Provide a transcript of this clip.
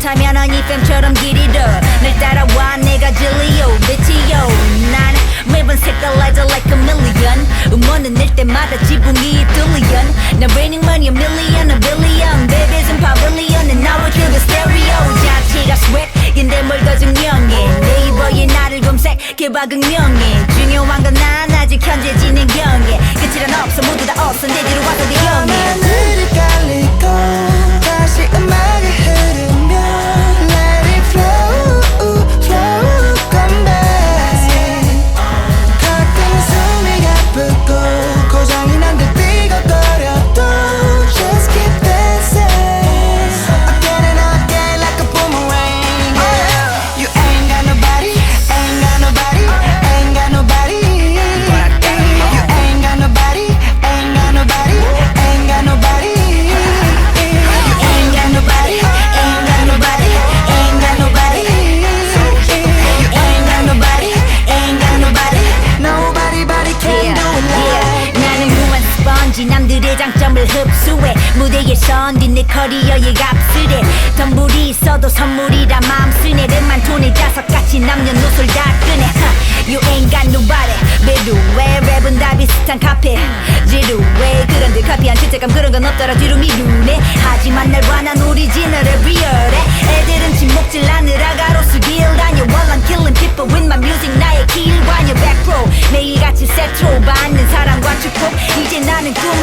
못하면은 이 뺨처럼 길이를 날 따라와. 내가 진리요 bitch요 난 매번 색달라져 like a million. 음원을 낼 때마다 지붕이 뚫리연. 난 raining money a million a billion. Babies in pavilion and now we kill the stereo. 자체가 sweat인데 뭘더 증명해? 네이버에 나를 검색해봐 극명해. 중요한 건 난 아직 현재 진행형에. 끝이란 없어 모두 다 없어. 내 뒤로 와서 스펀지 남들의 장점을 흡수해. 무대에선 네 커리어에 값을 해. 덤불이 있어도 선물이라 마음 쓰네. 랩만 돈을 자석같이 남녀노소를 다 끄네 huh. You ain't got nobody 배루에 랩은 다 비슷한 카페. 지루해. 그런데 카피한 죄책감 그런 건 없더라. 뒤로 미루네. 하지만 날 반한 오리지널에 리얼해 애들은 침묵질 하느라. 가로수 킬 and go